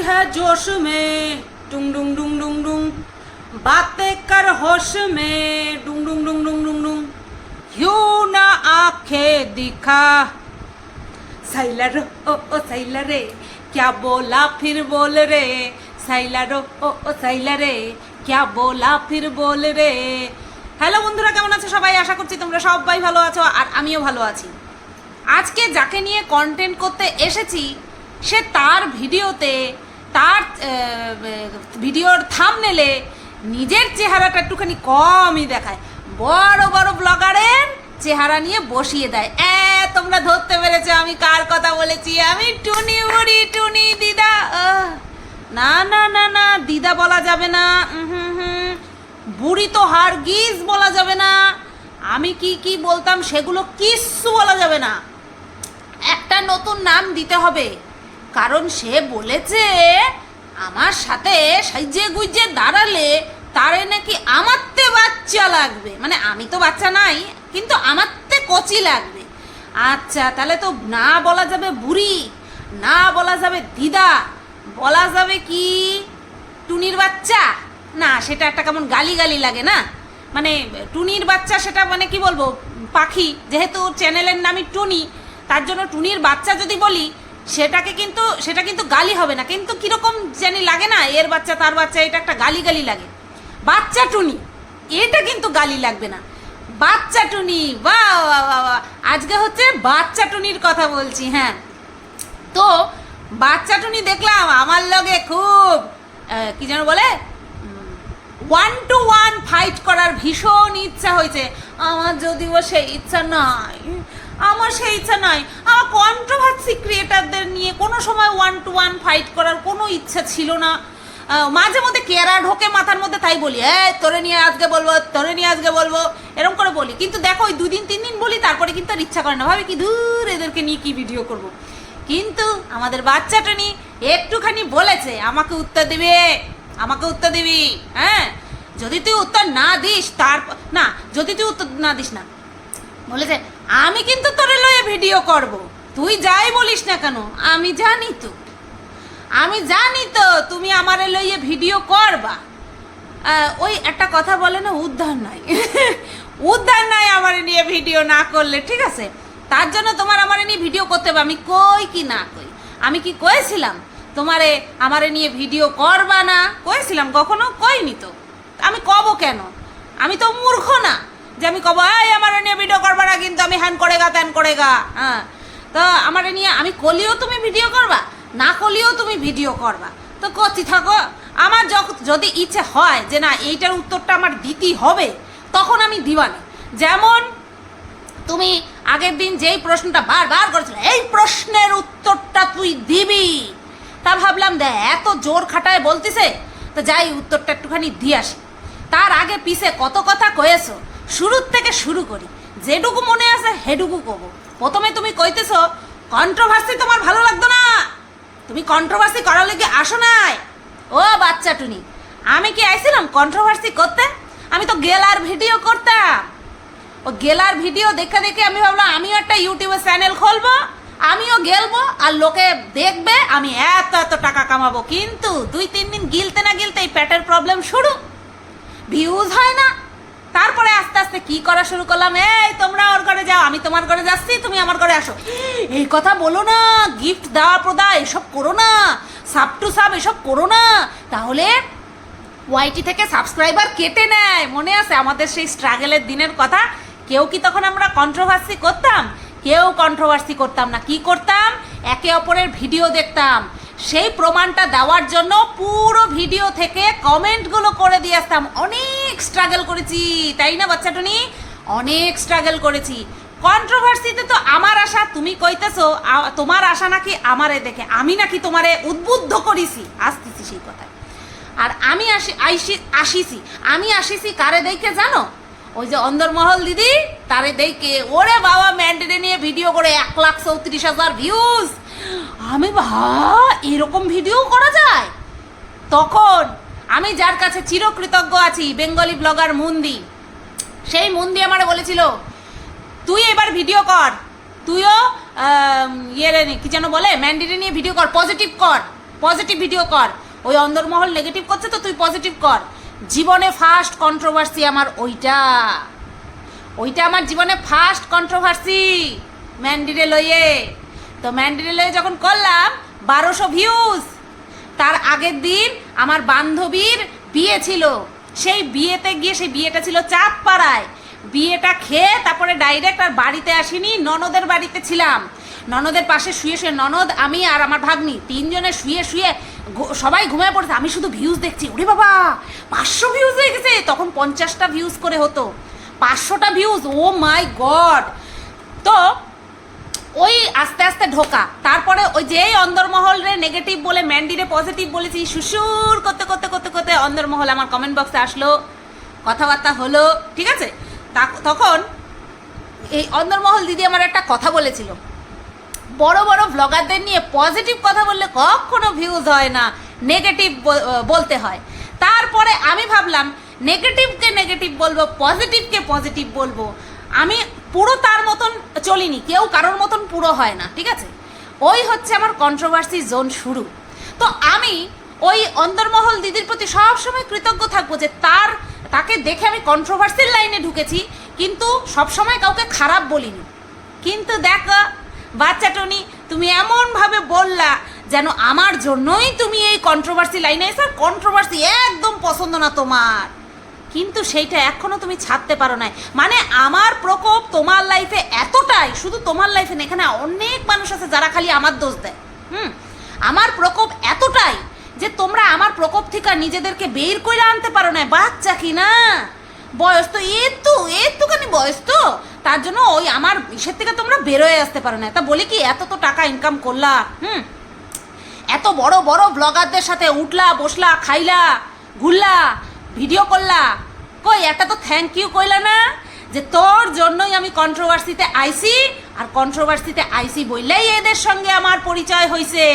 है जोश में डुंग डुंग डुंग डुंग डुंग बातें कर होश में डुंग डुंग डुंग डुंग डुंग डुंग यूं ना आंखें दिखा साइलर ओ ओ साइलर रे क्या बोला फिर बोल रे साइलर ओ ओ ओ साइलर रे क्या बोला फिर बोल রে হ্যালো বন্ধুরা কেমন আছো সবাই আশা করছি তোমরা সবাই ভালো আছো আর আমিও ভালো আছি আজকে যাকে নিয়ে কন্টেন্ট করতে এসেছি সে তার ভিডিওতে তার ভিডিওর থামনেলে নিজের চেহারাটা একটুখানি কমই দেখায়। বড় বড় ব্লগারের চেহারা নিয়ে বসিয়ে দেয়। এ, তোমরা ধরতে পেরেছ, আমি কার কথা বলেছি? আমি টুনি বুড়ি, টুনি দিদা। না না না না, দিদা বলা যাবে না। বুড়ি তো হারগিজ বলা যাবে না। আমি কি কি বলতাম, সেগুলো কিচ্ছু বলা যাবে না। একটা নতুন নাম দিতে হবে। কারণ সে বলেছে, আমার সাথে সাইজে গুইজে দাঁড়ালে তারে নাকি আমারতে বাচ্চা লাগবে। মানে আমি তো বাচ্চা নাই, কিন্তু আমারতে কচি লাগবে। আচ্ছা তাহলে তো না বলা যাবে বুড়ি, না বলা যাবে দিদা, বলা যাবে কি, টুনির বাচ্চা? না, সেটা একটা কেমন গালি গালি লাগে না? মানে টুনির বাচ্চা সেটা মানে কি বলব, পাখি, যেহেতু চ্যানেলের নামই টুনি, তার জন্য টুনির বাচ্চা যদি বলি সেটাকে কিন্তু, সেটা কিন্তু গালি হবে না। কিন্তু কীরকম জানি লাগে না, এর বাচ্চা, তার বাচ্চা, এটা একটা গালি গালি লাগে। বাচ্চা টুনি, এটা কিন্তু গালি লাগবে না। বাচ্চা টুনি বাহ। আজকে হচ্ছে বাচ্চা টুনির কথা বলছি হ্যাঁ। তো বাচ্চা টুনি দেখলাম, আমার লগে খুব কি যেন বলে ওয়ান টু ওয়ান ফাইট করার ভীষণ ইচ্ছা হয়েছে। আমার যদিও সেই ইচ্ছা নাই আমার সেই ইচ্ছা নাই। আমার কন্ট্রোভার্সি ক্রিয়েটারদের নিয়ে কোনো সময় ওয়ান টু ওয়ান ফাইট করার কোনো ইচ্ছা ছিল না। মাঝে মধ্যে কেরা ঢোকে মাথার মধ্যে তাই বলি হ্যাঁ তোরে নিয়ে আজকে বলব, তোরে নিয়ে আজকে বলব, এরকম করে বলি। কিন্তু দেখো, ওই দুদিন, তিন দিন বলি, তারপরে কিন্তু আর ইচ্ছা করে না। ভাবে কি দূর এদেরকে নিয়ে কি ভিডিও করব। কিন্তু আমাদের বাচ্চাটা নিয়ে একটুখানি বলেছে, আমাকে উত্তর দিবে, আমাকে উত্তর দিবি। হ্যাঁ? যদি তুই উত্তর না দিস তার না, যদি তুই উত্তর না দিস না। বলেছে আমি কিন্তু তোরে লয়ে ভিডিও করব। তুই যাই বলিস না কেন, আমি জানি তো। আমি জানি তো তুমি আমারে লইয়ে ভিডিও করবা। ওই একটা কথা বলে না, উদ্ধার নাই। উদ্ধার নাই আমার নিয়ে ভিডিও না করলে, ঠিক আছে? তার জন্য তোমার আমার নিয়ে ভিডিও করতে হবে, আমি কই কি না কই? আমি কি কয়েছিলাম? তোমারে আমারে নিয়ে ভিডিও করবা না? কয়েছিলাম, কখনো কইনি তো। আমি কব কেন? আমি তো মূর্খ না। যে আমি কব, এই, আমার নিয়ে ভিডিও করবা না কিন্তু, আমি হ্যান করে গা ত্যান করে গা হ্যাঁ। তো আমার নিয়ে, আমি কলিও তুমি ভিডিও করবা, না কলিও তুমি ভিডিও করবা। তো করছি থাকো। আমার যদি ইচ্ছে হয় যে না, এইটার উত্তরটা আমার দিতেই হবে, তখন আমি দিবানি। যেমন তুমি আগের দিন যেই প্রশ্নটা বারবার করেছিলে, এই প্রশ্নের উত্তরটা তুই দিবি? তা ভাবলাম দে এত জোর খাটায় বলতিছে, তো যাই উত্তরটা একটুখানি দিয়ে আসি। তার আগে পিছে কত কথা কয়েছো শুরুর থেকে শুরু করি। যেটুকু মনে আছে হেটুকু কব। প্রথমে তুমি কইতেছো, কন্ট্রোভার্সি তোমার ভালো লাগতো না? তুমি কন্ট্রোভার্সি করার লেগে আসো নাই? ও বাচ্চা টুনি, আমি কি আইছিলাম কন্ট্রোভার্সি করতে? আমি তো গেলার ভিডিও করতাম। ও গেলার ভিডিও দেখে দেখে আমি ভাবলাম, আমিও একটা ইউটিউবে চ্যানেল খুলবো, আমিও গেলবো, আর লোকে দেখবে আমি এত এত টাকা কামাবো। কিন্তু দুই, তিন দিন গিলতে না গিলতে এই পেটের প্রবলেম শুরু। ভিউজ হয় না তারপরে আস্তে আস্তে কি করা শুরু করলাম? এই, তোমরা ওর ঘরে যাও, আমি তোমার ঘরে যাচ্ছি, তুমি আমার ঘরে আসো। এই কথা বলো না গিফট দেওয়া প্রদা এসব করো না। সাব টু সাব এসব করো না। তাহলে ওয়াইটি থেকে সাবস্ক্রাইবার কেটে নেয়। মনে আছে আমাদের সেই স্ট্রাগলের দিনের কথা? কেউ কি তখন আমরা কন্ট্রোভার্সি করতাম? কেউ কন্ট্রোভার্সি করতাম না। কি করতাম? একে অপরের ভিডিও দেখতাম। সেই প্রমাণটা দেওয়ার জন্য পুরো ভিডিও থেকে কমেন্টগুলো করে দিয়ে আসতাম। অনেক স্ট্রাগল করেছি, তাই না বাচ্চাটুনি অনেক স্ট্রাগল করেছি। কন্ট্রোভার্সিতে তো আমার আশা, তুমি কইতেছো তোমার আশা নাকি আমারে দেখে। আমি নাকি তোমারে উদ্বুদ্ধ করেছি। আসতেছি সেই কথায়। আর আমি আসি, আইসি, আসিছি। আমি আসিছি কারে দেখে জানো? ওই যে অন্দরমহল দিদি, তারে দেখে, ওরে বাবা ম্যান্ডেটে নিয়ে ভিডিও করে এক লাখ চৌত্রিশ হাজার ভিউজ আমি ভা এরকম ভিডিও করা যায়? তখন আমি যার কাছে চিরকৃতজ্ঞ আছি, বেঙ্গলি ব্লগার মুন্দি, সেই মুন্দি আমার বলেছিল, তুই এবার ভিডিও কর। তুইও ইয়ে কি যেন বলে ম্যান্ডিরে নিয়ে ভিডিও কর পজিটিভ কর পজিটিভ ভিডিও কর। ওই অন্দরমহল নেগেটিভ করছে তো তুই পজিটিভ কর। জীবনে ফার্স্ট কন্ট্রোভার্সি আমার ওইটা। ওইটা আমার জীবনে ফার্স্ট কন্ট্রোভার্সি ম্যান্ডিরে লইয়ে তো ম্যান্ডিরে লইয়ে যখন করলাম, বারোশো ভিউজ তার আগের দিন আমার বান্ধবীর বিয়ে ছিল। সেই বিয়েতে গিয়ে সেই বিয়েটা ছিল চাঁদ পাড়ায় বিয়েটা খেয়ে তারপরে ডাইরেক্ট আর বাড়িতে আসিনি, ননদের বাড়িতে ছিলাম। ননদের পাশে শুয়ে শুয়ে, ননদ, আমি আর আমার ভাগ্নি তিনজনে শুয়ে শুয়ে সবাই ঘুমিয়ে পড়েছে, আমি শুধু ভিউজ দেখছি। ওরে বাবা, পাঁচশো ভিউজ হয়ে গেছে, তখন পঞ্চাশটা ভিউজ করে হতো। পাঁচশোটা ভিউজ ও মাই গড। তো ওই আস্তে আস্তে ঢোকা। তারপরে ওই যেই অন্দরমহল রে নেগেটিভ বলে, ম্যান্ডিরে পজিটিভ বলেছি, সুসুর করতে করতে করতে করতে অন্দরমহল আমার কমেন্ট বক্সে আসলো। কথাবার্তা হলো, ঠিক আছে? তখন এই অন্দরমহল দিদি আমার একটা কথা বলেছিল। বড় বড় ব্লগারদের নিয়ে পজিটিভ কথা বললে কখনো ভিউজ হয় না নেগেটিভ বলতে হয়। তারপরে আমি ভাবলাম নেগেটিভকে নেগেটিভ বলব পজিটিভকে পজিটিভ বলব। আমি পুরো তার মতন চলিনি, কেউ কারোর মতন পুরো হয় না, ঠিক আছে? ওই হচ্ছে আমার কন্ট্রোভার্সি জোন শুরু। তো আমি ওই অন্দরমহল দিদির প্রতি সবসময় কৃতজ্ঞ থাকব যে তার, তাকে দেখে আমি কন্ট্রোভার্সির লাইনে ঢুকেছি, কিন্তু সবসময় কাউকে খারাপ বলিনি। কিন্তু দেখো বাচ্চা টনি, তুমি এমনভাবে বললা যেন আমার জন্যই তুমি এই কন্ট্রোভার্সি লাইনে এসে কন্ট্রোভার্সি একদম পছন্দ না তোমার। কিন্তু সেইটা এখনও তুমি ছাড়তে পারো না মানে আমার প্রকোপ তোমার লাইফে এতটাই, শুধু তোমার লাইফে না, এখানে অনেক মানুষ আছে যারা খালি আমার দোষ দেয়। হুম? আমার প্রকোপ এতটাই যে তোমরা আমার প্রকোপ থেকে নিজেদেরকে বের করে আনতে পারো না বাচ্চা কি না? বয়স তো একটু একটুখানি বয়স তো। তার জন্য ওই আমার ইসের থেকে তোমরা বেরোয় আসতে পারো না। তা বলি কি, এত তো টাকা ইনকাম করলা, হুম? এত বড় বড় ব্লগারদের সাথে উঠলা, বসলা, খাইলা, ঘুরলা ভিডিও করলা। কই, একটা তো থ্যাংক ইউ কইলা না, যে তোর জন্যই আমি কন্ট্রোভার্সিতে আইসি আর কন্ট্রোভার্সিতে আইসি বললেই এদের সঙ্গে আমার পরিচয় হয়েছে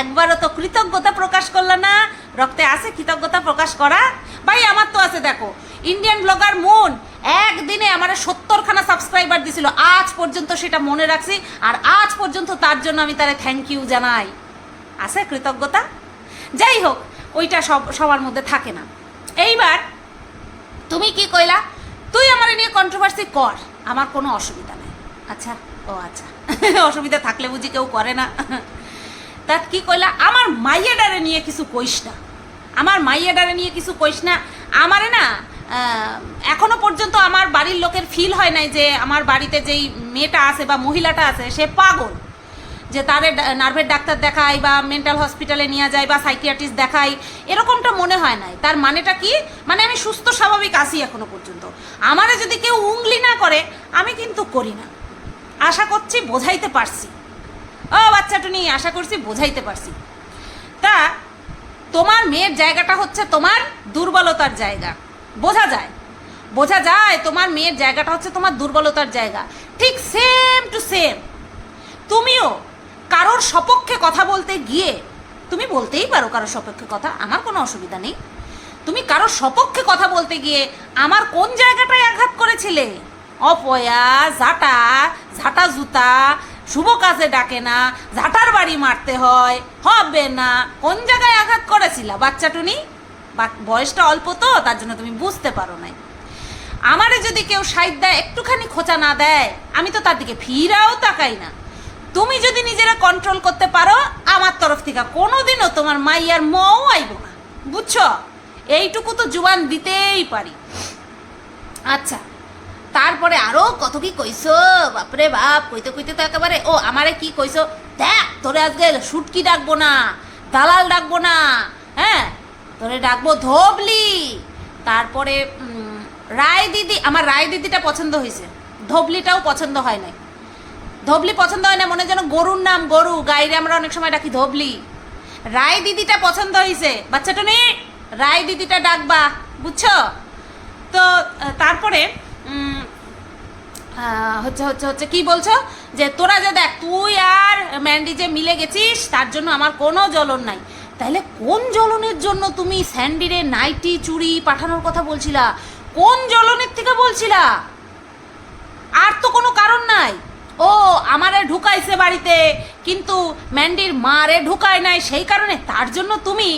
একবারও তো কৃতজ্ঞতা প্রকাশ করল না, রক্তে আছে কৃতজ্ঞতা প্রকাশ করা। ভাই, আমার তো আছে, দেখো ইন্ডিয়ান ব্লগার মুন একদিনে আমার সত্তরখানা সাবস্ক্রাইবার দিছিল। আজ পর্যন্ত সেটা মনে রাখছি আর আজ পর্যন্ত তার জন্য আমি তারে থ্যাংক ইউ জানাই। আছে কৃতজ্ঞতা? যাই হোক, ওইটা সব, সবার মধ্যে থাকে না। এইবার তুমি কি কইলা? তুই আমার নিয়ে কন্ট্রোভার্সি কর, আমার কোনো অসুবিধা নেই। আচ্ছা ও আচ্ছা। অসুবিধা থাকলে বুঝি কেউ করে না। তা কি কইলা? আমার মাইয়াডারে নিয়ে কিছু কইস না। আমার মাইয়াডারে নিয়ে কিছু কইস না। আমারে না আহ, এখনও পর্যন্ত আমার বাড়ির লোকের ফিল হয় নাই যে আমার বাড়িতে যেই মেয়েটা আছে বা মহিলাটা আছে সে পাগল। যে তারে নার্ভের ডাক্তার দেখাই বা মেন্টাল হসপিটালে নিয়ে যায় বা সাইকিয়াট্রিস্ট দেখাই এরকমটা মনে হয় নাই। তার মানেটা কি? মানে আমি সুস্থ স্বাভাবিক আছি এখনও পর্যন্ত। আমারে যদি কেউ উংলি না করে আমি কিন্তু করি না। আশা করছি বোঝাইতে পারছি। ও বাচ্চাটুনি আশা করছি বোঝাইতে পারছি। তা তোমার মেয়ের জায়গাটা হচ্ছে তোমার দুর্বলতার জায়গা। বোঝা যায়। বোঝা যায় তোমার মেয়ের জায়গাটা হচ্ছে তোমার দুর্বলতার জায়গা। ঠিক সেম টু সেম তুমিও কারোর সপক্ষে কথা বলতে গিয়ে, তুমি বলতেই পারো কারোর সপক্ষে কথা, আমার কোনো অসুবিধা নেই। তুমি কারোর সপক্ষে কথা বলতে গিয়ে আমার কোন জায়গাটায় আঘাত করেছিলে? অপয়া, ঝাঁটা ঝাঁটা জুতা, শুভ কাজে ডাকে না, ঝাঁটার বাড়ি মারতে হয়, হবে না। কোন জায়গায় আঘাত করেছিলা বাচ্চাটুনি বা- বয়সটা অল্প তো, তার জন্য তুমি বুঝতে পারো নাই। আমারে যদি কেউ সাইড দেয়, একটুখানি খোঁচা না দেয়, আমি তো তার দিকে ফিরাও তাকাই না। তুমি যদি নিজেরা কন্ট্রোল করতে পারো, আমার তরফ থেকে কোনোদিনও তোমার মাইয়ার মও আইব না। বুঝছ? এইটুকু তো জুবান দিতেই পারি। আচ্ছা তারপরে আরও কত কি কইছো? বাপরে বাপ, কইতে কইতে তো একেবারে, ও, আমারে কি কইছো? দেখ, তোরে আজকে শুটকি ডাকবো না, দালাল ডাকবো না হ্যাঁ? তোরে ডাকবো ধবলি। তারপরে রায় দিদি আমার রায় দিদিটা পছন্দ হয়েছে ধবলিটাও পছন্দ হয় নাই। ধবলি পছন্দ হয় না মনে যেন গরুর নাম গরু, গাইরে আমরা অনেক সময় ডাকি ধবলি। রায় দিদিটা পছন্দ হয়েছে বাচ্চাটা নেই রায় দিদিটা ডাকবা, বুঝছ? তো তারপরে হচ্ছে হচ্ছে হচ্ছে, কি বলছো? যে তোরা যে দেখ, তুই আর ম্যান্ডি যে মিলে গেছিস, তার জন্য আমার কোনো জ্বলন নাই। তাহলে কোন জ্বলনের জন্য তুমি স্যান্ডিরে নাইটি, চুড়ি পাঠানোর কথা বলছিলা? কোন জ্বলনের থেকে বলছিলা? আর তো কোনো কারণ নাই। ও, আমারে ঢুকাইছে বাড়িতে, কিন্তু ম্যান্ডির মারে ঢুকায় নাই, সেই কারণে তার জন্য তুমি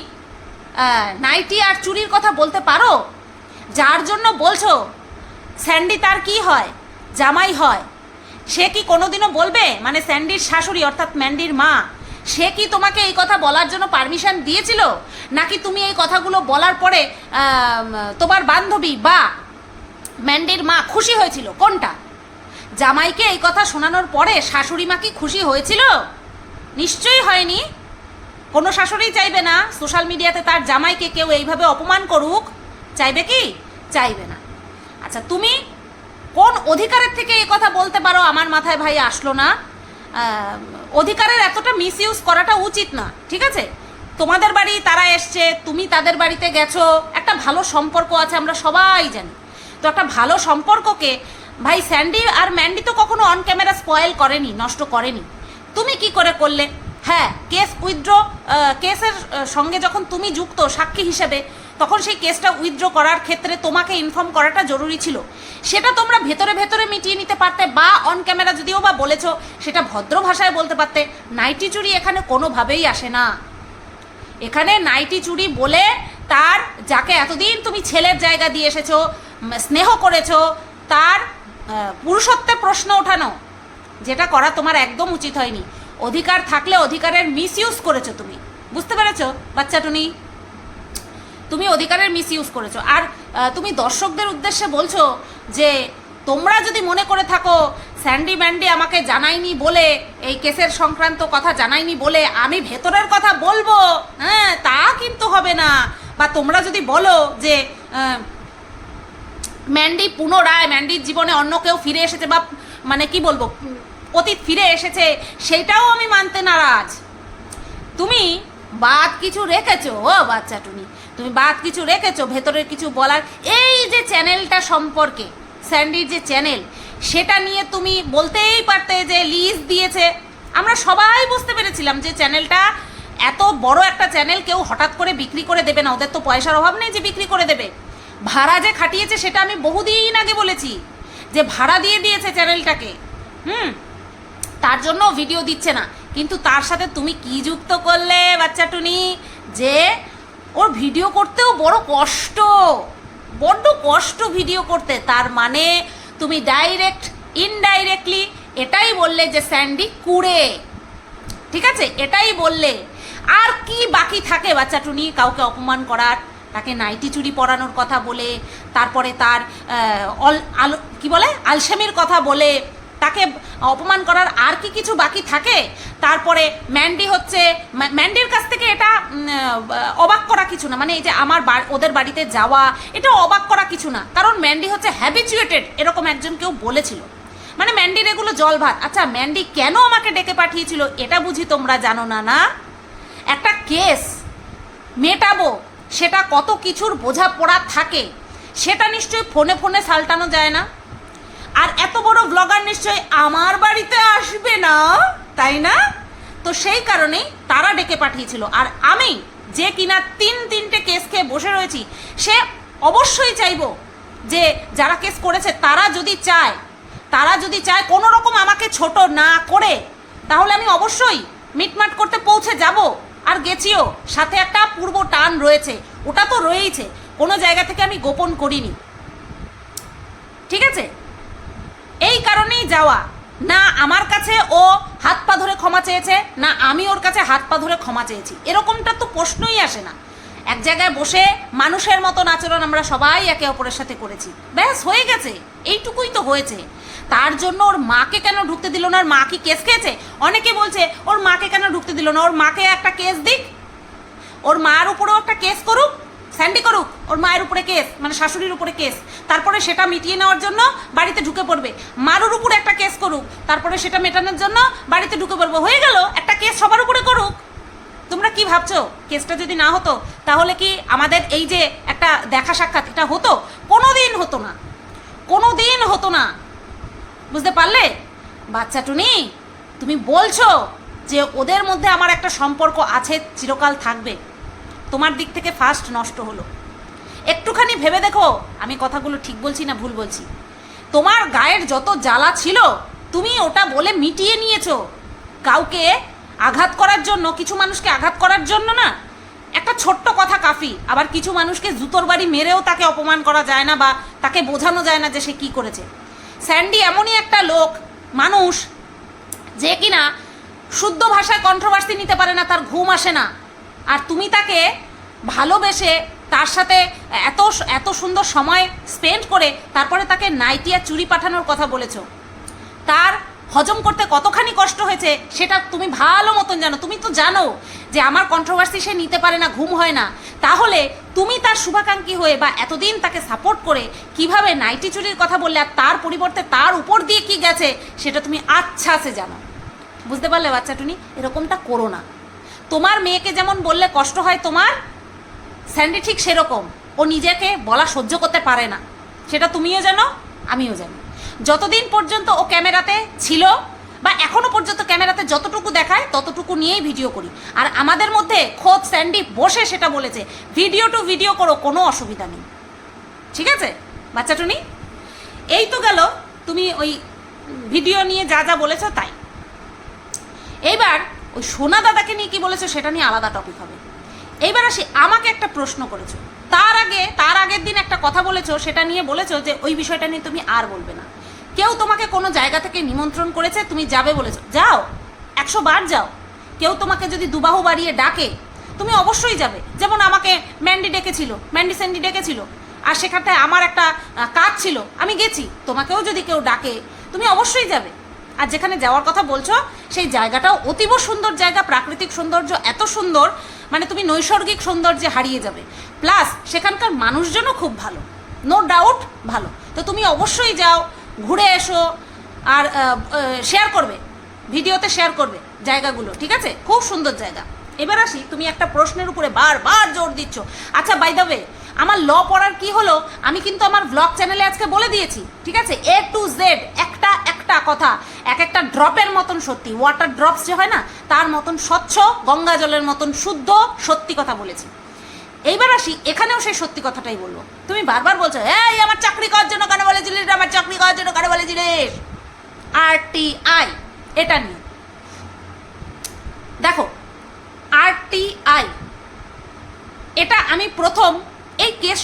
নাইটি আর চুরির কথা বলতে পারো? যার জন্য বলছো, স্যান্ডি তার কি হয়? জামাই হয়। সে কি কোনোদিনও বলবে? মানে স্যান্ডির শাশুড়ি, অর্থাৎ ম্যান্ডির মা সে কি তোমাকে এই কথা বলার জন্য পারমিশন দিয়েছিল? নাকি তুমি এই কথাগুলো বলার পরে তোমার বান্ধবী বা ম্যান্ডির মা খুশি হয়েছিল? কোনটা? জামাইকে এই কথা শোনানোর পরে শাশুড়ি মা কি খুশি হয়েছিল? নিশ্চয়ই হয়নি। কোনো শাশুড়ি চাইবে না। সোশ্যাল মিডিয়াতে তার জামাইকে কেউ এইভাবে অপমান করুক। চাইবে কি? চাইবে না। আচ্ছা তুমি কোন অধিকারের থেকে এই কথা বলতে পারো? আমার মাথায় ভাই আসলো না। অধিকারের এতটা মিস ইউজ করাটা উচিত না, ঠিক আছে? তোমাদের বাড়ি তারা এসছে, তুমি তাদের বাড়িতে গেছো, একটা ভালো সম্পর্ক আছে, আমরা সবাই জানি। তো একটা ভালো সম্পর্ককে, ভাই স্যান্ডি আর ম্যান্ডি তো কখনো অন ক্যামেরা স্পয়েল করেনি, নষ্ট করেনি। তুমি কি করে করলে? হ্যাঁ কেস উইথড্র কেসের সঙ্গে যখন তুমি যুক্ত, সাক্ষী হিসেবে তখন সেই কেসটা উইথড্র করার ক্ষেত্রে তোমাকে ইনফর্ম করাটা জরুরি ছিল। সেটা তোমরা ভেতরে ভেতরে মিটিয়ে নিতে পারতে বা অন ক্যামেরা যদিও বা বলেছ, সেটা ভদ্র ভাষায় বলতে পারতে। নাইটি চুরি এখানে কোনোভাবেই আসে না। এখানে নাইটি চুরি বলে তার, যাকে এতদিন তুমি ছেলের জায়গা দিয়ে এসেছ স্নেহ করেছ, তার পুরুষত্বে প্রশ্ন ওঠানো, যেটা করা তোমার একদম উচিত হয়নি। অধিকার থাকলে অধিকারের মিস ইউজ করেছ তুমি। বুঝতে পেরেছ, বাচ্চাটুনি? তুমি অধিকারের মিস ইউজ করেছ। আর তুমি দর্শকদের উদ্দেশ্যে বলছো যে, তোমরা যদি মনে করে থাকো, স্যান্ডি ম্যান্ডি আমাকে জানায়নি বলে, এই কেসের সংক্রান্ত কথা জানায়নি বলে আমি ভেতরের কথা বলব হ্যাঁ তা কিন্তু হবে না। বা তোমরা যদি বলো যে ম্যান্ডি পুনরায়, ম্যান্ডির জীবনে অন্য কেউ ফিরে এসেছে বা মানে কি বলব, অতীত ফিরে এসেছে, সেটাও আমি মানতে নারাজ। তুমি বাদ কিছু রেখেছো, ও বাচ্চা টুনি। তুমি বাদ কিছু রেখেছো, ভেতরের কিছু বলার। এই যে চ্যানেলটা সম্পর্কে, স্যান্ডির যে চ্যানেল, সেটা নিয়ে তুমি বলতেই পারতে যে লিজ দিয়েছে। আমরা সবাই বুঝতে পেরেছিলাম যে চ্যানেলটা এত বড় একটা চ্যানেল, কেউ হঠাৎ করে বিক্রি করে দেবে না। ওদের তো পয়সার অভাব নেই যে বিক্রি করে দেবে। ভাড়া যে খাটিয়েছে, সেটা আমি বহুদিন আগে বলেছি যে ভাড়া দিয়ে দিয়েছে চ্যানেলটাকে। হুম, তার জন্য ভিডিও দিচ্ছে না। কিন্তু তার সাথে তুমি কি যুক্ত করলে, বাচ্চা টুনি? যে ওর ভিডিও করতেও বড় কষ্ট। বড্ড কষ্ট ভিডিও করতে। তার মানে তুমি ডাইরেক্ট ইনডাইরেক্টলি এটাই বললে যে স্যান্ডি কুড়ে। ঠিক আছে? এটাই বললে। আর কি বাকি থাকে বাচ্চা টুনি কাউকে অপমান করার? তাকে নাইটি চুরি পরানোর কথা বলে, তারপরে তার অল, আলো, কি বলে? আলসেমির কথা বলে তাকে অপমান করার আর কি কিছু বাকি থাকে? তারপরে ম্যান্ডি হচ্ছে ম্যান্ডির কাছ থেকে এটা অবাক করা কিছু না। মানে এই যে আমার ওদের বাড়িতে যাওয়া, এটা অবাক করা কিছু না। কারণ ম্যান্ডি হচ্ছে হ্যাবিচুয়েটেড এরকম একজন কেউ বলেছিল। মানে ম্যান্ডির এগুলো জল ভাত। আচ্ছা ম্যান্ডি কেন আমাকে ডেকে পাঠিয়েছিল, এটা বুঝি তোমরা জানো না না? একটা কেস মেটাবো, সেটা কত কিছুর বোঝা পড়া থাকে, সেটা নিশ্চয়ই ফোনে ফোনে সালটানো যায় না? আর এত বড় ব্লগার নিশ্চয়ই আমার বাড়িতে আসবে না? তাই না? তো সেই কারণেই তারা ডেকে পাঠিয়েছিল। আর আমি যে কিনা তিন তিনটে কেস খেয়ে বসে রয়েছি, সে অবশ্যই চাইব যে যারা কেস করেছে, তারা যদি চায়, তারা যদি চায় কোনো রকম আমাকে ছোট না করে, তাহলে আমি অবশ্যই মিটমাট করতে পৌঁছে যাব আর গেছিও। সাথে একটা পূর্ব টান রয়েছে, ওটা তো রয়েইছে, কোনো জায়গা থেকে আমি গোপন করিনি। ঠিক আছে? এই কারণেই যাওয়া। না আমার কাছে ও হাত পা ধরে ক্ষমা চেয়েছে, না আমি ওর কাছে হাত পা ধরে ক্ষমা চেয়েছি। এরকমটা তো প্রশ্নই আসে না। এক জায়গায় বসে মানুষের মতন আচরণ আমরা সবাই একে অপরের সাথে করেছি। ব্যাস, হয়ে গেছে। এইটুকুই তো হয়েছে। তার জন্য ওর মাকে কেন ঢুকতে দিল না? ওর মা কি কেস খেয়েছে? অনেকে বলছে, ওর মাকে কেন ঢুকতে দিল না? ওর মাকে একটা কেস দিক। ওর মার উপরেও একটা কেস করুক। স্যান্ডি করুক, ওর মায়ের উপরে কেস মানে শাশুড়ির উপরে কেস তারপরে সেটা মিটিয়ে নেওয়ার জন্য বাড়িতে ঢুকে পড়বে। মারুর উপরে একটা কেস করুক, তারপরে সেটা মেটানোর জন্য বাড়িতে ঢুকে পড়ব। হয়ে গেল, একটা কেস সবার উপরে করুক। তোমরা কি ভাবছ? কেসটা যদি না হতো, তাহলে কি আমাদের এই যে একটা দেখা সাক্ষাৎ, এটা হতো? কোনো দিন হতো না। কোনো দিন হতো না। বুঝতে পারলে? বাচ্চা টুনি, তুমি বলছো যে ওদের মধ্যে আমার একটা সম্পর্ক আছে, চিরকাল থাকবে। তোমার দিক থেকে ফার্স্ট নষ্ট হলো। একটুখানি ভেবে দেখো, আমি কথাগুলো ঠিক বলছি না ভুল বলছি। তোমার গায়ের যত জ্বালা ছিল, তুমি ওটা বলে মিটিয়ে নিয়েছো। কাউকে আঘাত করার জন্য, কিছু মানুষকে আঘাত করার জন্য না, একটা ছোট্ট কথা কাফি। আবার কিছু মানুষকে জুতোর বাড়ি মেরেও তাকে অপমান করা যায় না বা তাকে বোঝানো যায় না যে সে কি করেছে। স্যান্ডি এমনই একটা লোক, মানুষ, যে কিনা শুদ্ধ ভাষায় কন্ট্রোভার্সি নিতে পারে না, তার ঘুম আসে না। আর তুমি তাকে ভালোবেসে তার সাথে এত এত সুন্দর সময় স্পেন্ড করে তারপরে তাকে নাইটিয়া চুরি পাঠানোর কথা বলেছ। তার হজম করতে কতখানি কষ্ট হয়েছে সেটা তুমি ভালো মতন জানো। তুমি তো জানো যে আমার কন্ট্রোভার্সি সে নিতে পারে না, ঘুম হয় না। তাহলে তুমি তার শুভাকাঙ্ক্ষী হয়ে বা এতদিন তাকে সাপোর্ট করে কীভাবে নাইটি চুরির কথা বললে আর তার পরিবর্তে তার উপর দিয়ে কি গেছে সেটা তুমি আচ্ছা সে জানো। বুঝতে পারলে বাচ্চাটুনি? এরকমটা করো না। তোমার মেয়েকে যেমন বললে কষ্ট হয় তোমার, স্যান্ডি ঠিক সেরকম। ও নিজেকে বলা সহ্য করতে পারে না। সেটা তুমিও জানো, আমিও জানি। যতদিন পর্যন্ত ও ক্যামেরাতে ছিল বা এখনও পর্যন্ত ক্যামেরাতে যতটুকু দেখায়, ততটুকু নিয়েই ভিডিও করি। আর আমাদের মধ্যে খোদ স্যান্ডি বসে সেটা বলেছে, ভিডিও টু ভিডিও করো, কোনো অসুবিধা নেই। ঠিক আছে বাচ্চাটুনি এই তো গেল, তুমি ওই ভিডিও নিয়ে যা যা বলেছ তাই। এইবার ওই সোনা দাদাকে নিয়ে কি বলেছ সেটা নিয়ে আলাদা টপিক হবে। এইবার আসি, আমাকে একটা প্রশ্ন করেছ। তার আগে, তার আগের দিন একটা কথা বলেছ, সেটা নিয়ে বলেছ যে ওই বিষয়টা নিয়ে তুমি আর বলবে না। কেউ তোমাকে কোনো জায়গা থেকে নিমন্ত্রণ করেছে, তুমি যাবে বলেছ। যাও, একশো বার যাও। কেউ তোমাকে যদি দুবাহু বাড়িয়ে ডাকে, তুমি অবশ্যই যাবে। যেমন আমাকে ম্যান্ডি ডেকেছিল, ম্যান্ডি স্যান্ডি ডেকেছিল, আর সেখানটায় আমার একটা কাজ ছিল, আমি গেছি। তোমাকেও যদি কেউ ডাকে, তুমি অবশ্যই যাবে। আর যেখানে যাওয়ার কথা বলছো, সেই জায়গাটাও অতীব সুন্দর জায়গা, প্রাকৃতিক সৌন্দর্য এত সুন্দর মানে তুমি নৈসর্গিক সৌন্দর্যে হারিয়ে যাবে। প্লাস সেখানকার মানুষজনও খুব ভালো নো ডাউট ভালো। তো তুমি অবশ্যই যাও, ঘুরে এসো, আর শেয়ার করবে, ভিডিওতে শেয়ার করবে জায়গাগুলো, ঠিক আছে? খুব সুন্দর জায়গা। এবার আসি, তুমি একটা প্রশ্নের উপরে বারবার জোর দিচ্ছ। আচ্ছা বাই দ্য ওয়ে আমার ল পড়ার কি হলো? আমি কিন্তু আমার ব্লগ চ্যানেলে আজকে বলে দিয়েছি, ঠিক আছে? এ টু জেড একটা একটা কথা, এক একটা ড্রপের মতন সত্যি। ওয়াটার ড্রপস যে হয় না, তার মতন স্বচ্ছ, গঙ্গা জলের মতন শুদ্ধ, সত্যি কথা বলেছি। এইবার আসি, এখানেও সেই সত্যি কথাটাই বলব। তুমি বারবার বলছো, এই, আমার চাকরি করার জন্য কেন বলেছিলিস আমার চাকরি করার জন্য কেন বলেছিলিস আর টি আই এটা নিয়ে। দেখো আর টি আই এটা আমি প্রথম, এই কেস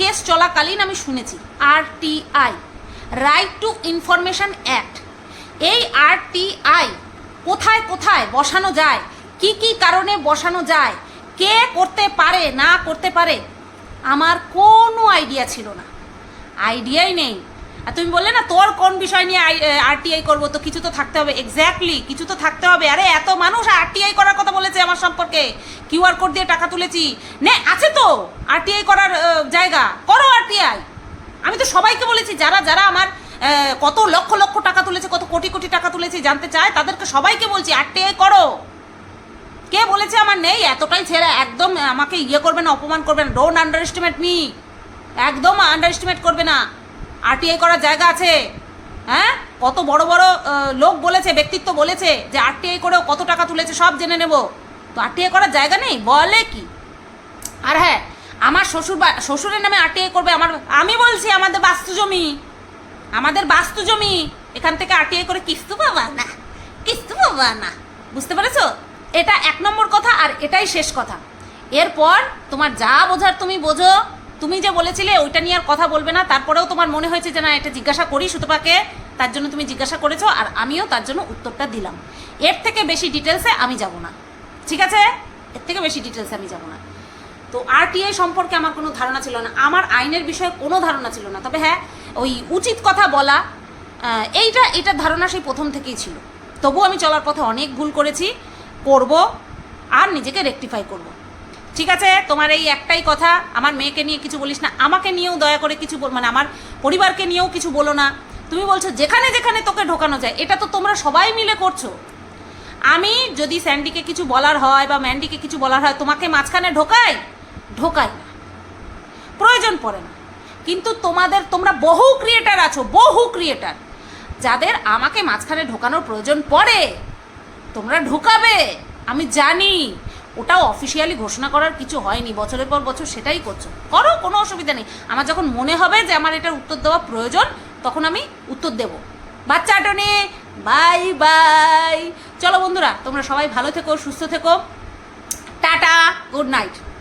কেস চলাকালীন আমি শুনেছি। R T I right to information act এই আর টি আই কোথায় কোথায় বসানো যায়? কি কি কারণে বসানো যায়? কে করতে পারে, না করতে পারে? আমার কোনো আইডিয়া ছিল না। আইডিয়াই নেই। আর তুমি বললে না, তোর কোন বিষয় নিয়ে আরটিআই করব? তো কিছু তো থাকতে হবে। এক্স্যাক্টলি কিছু তো থাকতে হবে। আরে, এত মানুষ আরটিআই করার কথা বলেছে আমার সম্পর্কে। কিউআর কোড দিয়ে টাকা তুলেছি। নে, আছে তো। আরটিআই করার জায়গা। করো আরটিআই আমি তো সবাইকে বলেছি, যারা যারা আমার কত লক্ষ লক্ষ টাকা তুলেছে, কত কোটি কোটি টাকা তুলেছে জানতে চায়, তাদেরকে সবাইকে বলছি আরটিআই করো। কে বলেছে আমার নেই? এতটাই ছেড়ে একদম আমাকে ইয়ে করবে না, অপমান করবে না। ডোন্ট আন্ডার এস্টিমেট মি একদম আন্ডার এস্টিমেট করবে না। আরটিআই করার জায়গা আছে। হ্যাঁ? কত বড় বড় লোক বলেছে, ব্যক্তিত্ব বলেছে যে আরটিআই করেও কত টাকা তুলেছে, সব জেনে নেব। তো আরটিআই করার জায়গা নেই? বলে কি? আর হ্যাঁ আমার শ্বশুর শ্বশুরের নামে আরটিআই করবে, আমার আমি বলছি আমাদের বাস্তু জমি। আমাদের বাস্তু জমি। এখান থেকে আরটিআই করে কিস্তু পাবা না? কিস্তু পাবা না? বুঝতে পেরেছ? এটা এক নম্বর কথা আর এটাই শেষ কথা। এরপর তোমার যা বোঝার তুমি বোঝো। তুমি যে বলেছিলে ওইটা নিয়ে আর কথা বলবে না। তারপরেও তোমার মনে হয়েছে যে না, এটা জিজ্ঞাসা করি সুতপাকে। তার জন্য তুমি জিজ্ঞাসা করেছ আর আমিও তার জন্য উত্তরটা দিলাম। এর থেকে বেশি ডিটেলসে আমি যাব না। ঠিক আছে? এর থেকে বেশি ডিটেলসে আমি যাব না। তো আরটিআই সম্পর্কে আমার কোনো ধারণা ছিল না। আমার আইনের বিষয়ে কোনো ধারণা ছিল না। তবে হ্যাঁ ওই উচিত কথা বলা এইটা এটার ধারণা সেই প্রথম থেকেই ছিল। তবু আমি চলার পথে অনেক ভুল করেছি, করব আর নিজেকে রেকটিফাই করব। ঠিক আছে, তোমার এই একটাই কথা, আমার মেয়েকে নিয়ে কিছু বলিস না, আমাকে নিয়েও দয়া করে কিছু বল মানে আমার পরিবারকে নিয়েও কিছু বলো না। তুমি বলছো, যেখানে যেখানে তোকে ঢোকানো যায়, এটা তো তোমরা সবাই মিলে করছ। আমি যদি স্যান্ডিকে কিছু বলার হয় বা ম্যান্ডিকে কিছু বলার হয়, তোমাকে মাঝখানে ঢোকাই ঢোকাই না। প্রয়োজন পড়ে না। কিন্তু তোমাদের, তোমরা বহু ক্রিয়েটার আছো, বহু ক্রিয়েটার যাদের আমাকে মাঝখানে ঢোকানোর প্রয়োজন পড়ে, তোমরা ঢোকাবে। আমি জানি, ওটাও অফিসিয়ালি ঘোষণা করার কিছু হয়নি, বছরের পর বছর সেটাই করছ। করো, কোনো অসুবিধা নেই। আমার যখন মনে হবে যে আমার এটার উত্তর দেওয়া প্রয়োজন, তখন আমি উত্তর দেব। বাচ্চা টনি বাই বাই চলো বন্ধুরা বন্ধুরা তোমরা সবাই ভালো থেকো, সুস্থ থেকো। Tata good night